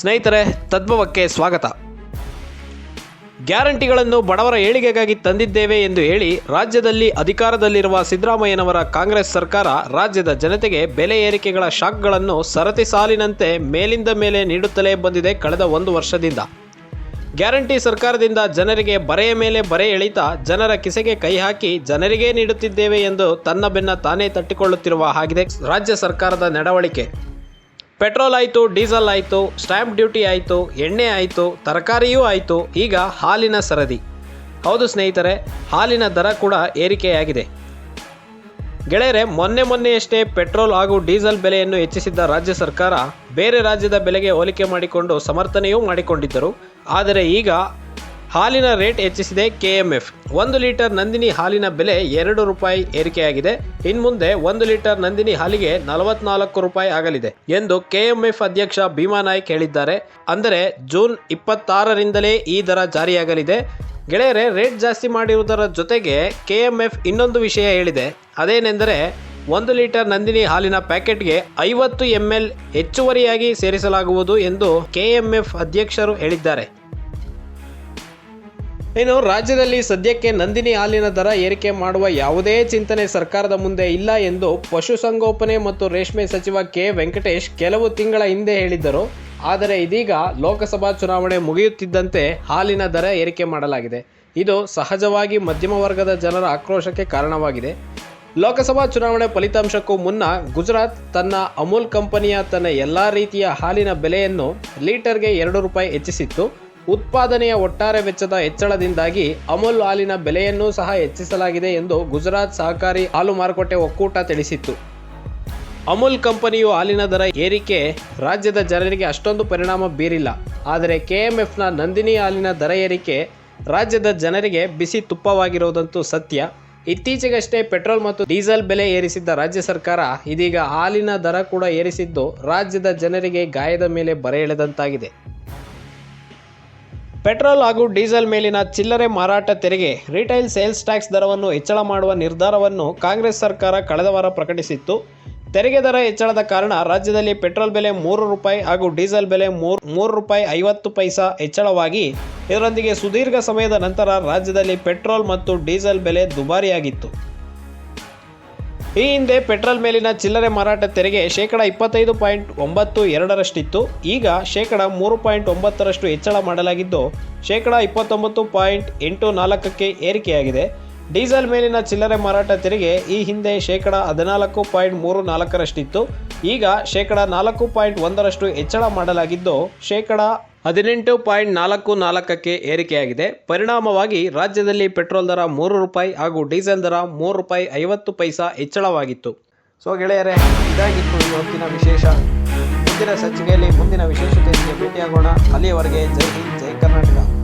ಸ್ನೇಹಿತರೆ, ತದ್ಭವಕ್ಕೆ ಸ್ವಾಗತ. ಗ್ಯಾರಂಟಿಗಳನ್ನು ಬಡವರ ಏಳಿಗೆಗಾಗಿ ತಂದಿದ್ದೇವೆ ಎಂದು ಹೇಳಿ ರಾಜ್ಯದಲ್ಲಿ ಅಧಿಕಾರದಲ್ಲಿರುವ ಸಿದ್ದರಾಮಯ್ಯನವರ ಕಾಂಗ್ರೆಸ್ ಸರ್ಕಾರ ರಾಜ್ಯದ ಜನತೆಗೆ ಬೆಲೆ ಏರಿಕೆಗಳ ಶಾಕ್ಗಳನ್ನು ಸರತಿ ಸಾಲಿನಂತೆ ಮೇಲಿಂದ ಮೇಲೆ ನೀಡುತ್ತಲೇ ಬಂದಿದೆ ಕಳೆದ ಒಂದು ವರ್ಷದಿಂದ. ಗ್ಯಾರಂಟಿ ಸರ್ಕಾರದಿಂದ ಜನರಿಗೆ ಬರೆಯ ಮೇಲೆ ಬರೆ ಎಳಿತ, ಜನರ ಕಿಸೆಗೆ ಕೈ ಹಾಕಿ ಜನರಿಗೇ ನೀಡುತ್ತಿದ್ದೇವೆ ಎಂದು ತನ್ನ ಬೆನ್ನ ತಾನೇ ತಟ್ಟಿಕೊಳ್ಳುತ್ತಿರುವ ಹಾಗಿದೆ ರಾಜ್ಯ ಸರ್ಕಾರದ ನಡವಳಿಕೆ. ಪೆಟ್ರೋಲ್ ಆಯಿತು, ಡೀಸೆಲ್ ಆಯಿತು, ಸ್ಟ್ಯಾಂಪ್ ಡ್ಯೂಟಿ ಆಯಿತು, ಎಣ್ಣೆ ಆಯಿತು, ತರಕಾರಿಯೂ ಆಯಿತು, ಈಗ ಹಾಲಿನ ಸರದಿ. ಹೌದು ಸ್ನೇಹಿತರೆ, ಹಾಲಿನ ದರ ಕೂಡ ಏರಿಕೆಯಾಗಿದೆ. ಗೆಳೆಯರೆ, ಮೊನ್ನೆ ಮೊನ್ನೆಯಷ್ಟೇ ಪೆಟ್ರೋಲ್ ಹಾಗೂ ಡೀಸೆಲ್ ಬೆಲೆಯನ್ನು ಹೆಚ್ಚಿಸಿದ್ದ ರಾಜ್ಯ ಸರ್ಕಾರ ಬೇರೆ ರಾಜ್ಯದ ಬೆಲೆಗೆ ಹೋಲಿಕೆ ಮಾಡಿಕೊಂಡು ಸಮರ್ಥನೆಯೂ ಮಾಡಿಕೊಂಡಿದ್ದರು. ಆದರೆ ಈಗ ಹಾಲಿನ ರೇಟ್ ಹೆಚ್ಚಿಸಿದೆ ಕೆಎಂಎಫ್. ಒಂದು ಲೀಟರ್ ನಂದಿನಿ ಹಾಲಿನ ಬೆಲೆ ಎರಡು ರೂಪಾಯಿ ಏರಿಕೆಯಾಗಿದೆ. ಇನ್ಮುಂದೆ ಒಂದು ಲೀಟರ್ ನಂದಿನಿ ಹಾಲಿಗೆ ನಲವತ್ನಾಲ್ಕು ರೂಪಾಯಿ ಆಗಲಿದೆ ಎಂದು ಕೆಎಂಎಫ್ ಅಧ್ಯಕ್ಷ ಭೀಮಾ ನಾಯ್ಕ್ ಹೇಳಿದ್ದಾರೆ. ಅಂದರೆ ಜೂನ್ ಇಪ್ಪತ್ತಾರರಿಂದಲೇ ಈ ದರ ಜಾರಿಯಾಗಲಿದೆ. ಗೆಳೆಯರೆ, ರೇಟ್ ಜಾಸ್ತಿ ಮಾಡಿರುವುದರ ಜೊತೆಗೆ ಕೆಎಂಎಫ್ ಇನ್ನೊಂದು ವಿಷಯ ಹೇಳಿದೆ. ಅದೇನೆಂದರೆ ಒಂದು ಲೀಟರ್ ನಂದಿನಿ ಹಾಲಿನ ಪ್ಯಾಕೆಟ್ಗೆ ಐವತ್ತು ಎಂ ಎಲ್ ಹೆಚ್ಚುವರಿಯಾಗಿ ಸೇರಿಸಲಾಗುವುದು ಎಂದು ಕೆಎಂಎಫ್ ಅಧ್ಯಕ್ಷರು ಹೇಳಿದ್ದಾರೆ. ಇನ್ನು ರಾಜ್ಯದಲ್ಲಿ ಸದ್ಯಕ್ಕೆ ನಂದಿನಿ ಹಾಲಿನ ದರ ಏರಿಕೆ ಮಾಡುವ ಯಾವುದೇ ಚಿಂತನೆ ಸರ್ಕಾರದ ಮುಂದೆ ಇಲ್ಲ ಎಂದು ಪಶುಸಂಗೋಪನೆ ಮತ್ತು ರೇಷ್ಮೆ ಸಚಿವ ಕೆ ವೆಂಕಟೇಶ್ ಕೆಲವು ತಿಂಗಳ ಹಿಂದೆ ಹೇಳಿದ್ದರು. ಆದರೆ ಇದೀಗ ಲೋಕಸಭಾ ಚುನಾವಣೆ ಮುಗಿಯುತ್ತಿದ್ದಂತೆ ಹಾಲಿನ ದರ ಏರಿಕೆ ಮಾಡಲಾಗಿದೆ. ಇದು ಸಹಜವಾಗಿ ಮಧ್ಯಮ ವರ್ಗದ ಜನರ ಆಕ್ರೋಶಕ್ಕೆ ಕಾರಣವಾಗಿದೆ. ಲೋಕಸಭಾ ಚುನಾವಣೆ ಫಲಿತಾಂಶಕ್ಕೂ ಮುನ್ನ ಗುಜರಾತ್ ತನ್ನ ಅಮೂಲ್ ಕಂಪನಿಯ ತನ್ನ ಎಲ್ಲ ರೀತಿಯ ಹಾಲಿನ ಬೆಲೆಯನ್ನು ಲೀಟರ್ಗೆ ಎರಡು ರೂಪಾಯಿ ಹೆಚ್ಚಿಸಿತ್ತು. ಉತ್ಪಾದನೆಯ ಒಟ್ಟಾರೆ ವೆಚ್ಚದ ಹೆಚ್ಚಳದಿಂದಾಗಿ ಅಮೂಲ್ ಹಾಲಿನ ಬೆಲೆಯನ್ನೂ ಸಹ ಹೆಚ್ಚಿಸಲಾಗಿದೆ ಎಂದು ಗುಜರಾತ್ ಸಹಕಾರಿ ಹಾಲು ಮಾರುಕಟ್ಟೆ ಒಕ್ಕೂಟ ತಿಳಿಸಿತ್ತು. ಅಮೂಲ್ ಕಂಪನಿಯು ಹಾಲಿನ ದರ ಏರಿಕೆ ರಾಜ್ಯದ ಜನರಿಗೆ ಅಷ್ಟೊಂದು ಪರಿಣಾಮ ಬೀರಿಲ್ಲ. ಆದರೆ ಕೆಎಂಎಫ್ನ ನಂದಿನಿ ಹಾಲಿನ ದರ ಏರಿಕೆ ರಾಜ್ಯದ ಜನರಿಗೆ ಬಿಸಿ ತುಪ್ಪವಾಗಿರುವುದಂತೂ ಸತ್ಯ. ಇತ್ತೀಚೆಗಷ್ಟೇ ಪೆಟ್ರೋಲ್ ಮತ್ತು ಡೀಸೆಲ್ ಬೆಲೆ ಏರಿಸಿದ್ದ ರಾಜ್ಯ ಸರ್ಕಾರ ಇದೀಗ ಹಾಲಿನ ದರ ಕೂಡ ಏರಿಸಿದ್ದು ರಾಜ್ಯದ ಜನರಿಗೆ ಗಾಯದ ಮೇಲೆ ಬರೆ ಎಳೆದಂತಾಗಿದೆ. ಪೆಟ್ರೋಲ್ ಹಾಗೂ ಡೀಸೆಲ್ ಮೇಲಿನ ಚಿಲ್ಲರೆ ಮಾರಾಟ ತೆರಿಗೆ, ರಿಟೈಲ್ ಸೇಲ್ಸ್ ಟ್ಯಾಕ್ಸ್ ದರವನ್ನು ಹೆಚ್ಚಳ ಮಾಡುವ ನಿರ್ಧಾರವನ್ನು ಕಾಂಗ್ರೆಸ್ ಸರ್ಕಾರ ಕಳೆದ ವಾರ ಪ್ರಕಟಿಸಿತ್ತು. ತೆರಿಗೆ ದರ ಹೆಚ್ಚಳದ ಕಾರಣ ರಾಜ್ಯದಲ್ಲಿ ಪೆಟ್ರೋಲ್ ಬೆಲೆ ಮೂರು ರೂಪಾಯಿ ಹಾಗೂ ಡೀಸೆಲ್ ಬೆಲೆ ಮೂರು ಮೂರು ರೂಪಾಯಿ ಐವತ್ತು ಪೈಸಾ ಹೆಚ್ಚಳವಾಗಿ. ಇದರೊಂದಿಗೆ ಸುದೀರ್ಘ ಸಮಯದ ನಂತರ ರಾಜ್ಯದಲ್ಲಿ ಪೆಟ್ರೋಲ್ ಮತ್ತು ಡೀಸೆಲ್ ಬೆಲೆ ದುಬಾರಿಯಾಗಿತ್ತು. ಈ ಹಿಂದೆ ಪೆಟ್ರೋಲ್ ಮೇಲಿನ ಚಿಲ್ಲರೆ ಮಾರಾಟ ತೆರಿಗೆ ಶೇಕಡ ಇಪ್ಪತ್ತೈದು ಪಾಯಿಂಟ್ ಒಂಬತ್ತು ಎರಡರಷ್ಟಿತ್ತು. ಈಗ ಶೇಕಡ ಮೂರು ಪಾಯಿಂಟ್ ಒಂಬತ್ತರಷ್ಟು ಹೆಚ್ಚಳ ಮಾಡಲಾಗಿದ್ದು, ಶೇಕಡ ಇಪ್ಪತ್ತೊಂಬತ್ತು ಪಾಯಿಂಟ್ ಎಂಟು ನಾಲ್ಕಕ್ಕೆ ಏರಿಕೆಯಾಗಿದೆ. ಡೀಸೆಲ್ ಮೇಲಿನ ಚಿಲ್ಲರೆ ಮಾರಾಟ ತೆರಿಗೆ ಈ ಹಿಂದೆ ಶೇಕಡ ಹದಿನಾಲ್ಕು ಪಾಯಿಂಟ್ ಮೂರು ನಾಲ್ಕರಷ್ಟಿತ್ತು. ಈಗ ಶೇಕಡ ನಾಲ್ಕು ಪಾಯಿಂಟ್ ಒಂದರಷ್ಟು ಹೆಚ್ಚಳ ಮಾಡಲಾಗಿದ್ದು, ಶೇಕಡ ಹದಿನೆಂಟು ಪಾಯಿಂಟ್ ನಾಲ್ಕು ನಾಲ್ಕಕ್ಕೆ ಏರಿಕೆಯಾಗಿದೆ. ಪರಿಣಾಮವಾಗಿ ರಾಜ್ಯದಲ್ಲಿ ಪೆಟ್ರೋಲ್ ದರ ಮೂರು ರೂಪಾಯಿ ಹಾಗೂ ಡೀಸೆಲ್ ದರ ಮೂರು ರೂಪಾಯಿ ಐವತ್ತು ಪೈಸಾ ಹೆಚ್ಚಳವಾಗಿತ್ತು. ಸೊ ಗೆಳೆಯರೇ, ಇದಾಗಿತ್ತು ಇವತ್ತಿನ ವಿಶೇಷ. ಮುಂದಿನ ಸಂಚಿಕೆಯಲ್ಲಿ ಮುಂದಿನ ವಿಶೇಷತೆಯೊಂದಿಗೆ ಭೇಟಿಯಾಗೋಣ. ಅಲ್ಲಿಯವರೆಗೆ ಜೈ ಹಿಂದ್, ಜೈ ಕರ್ನಾಟಕ.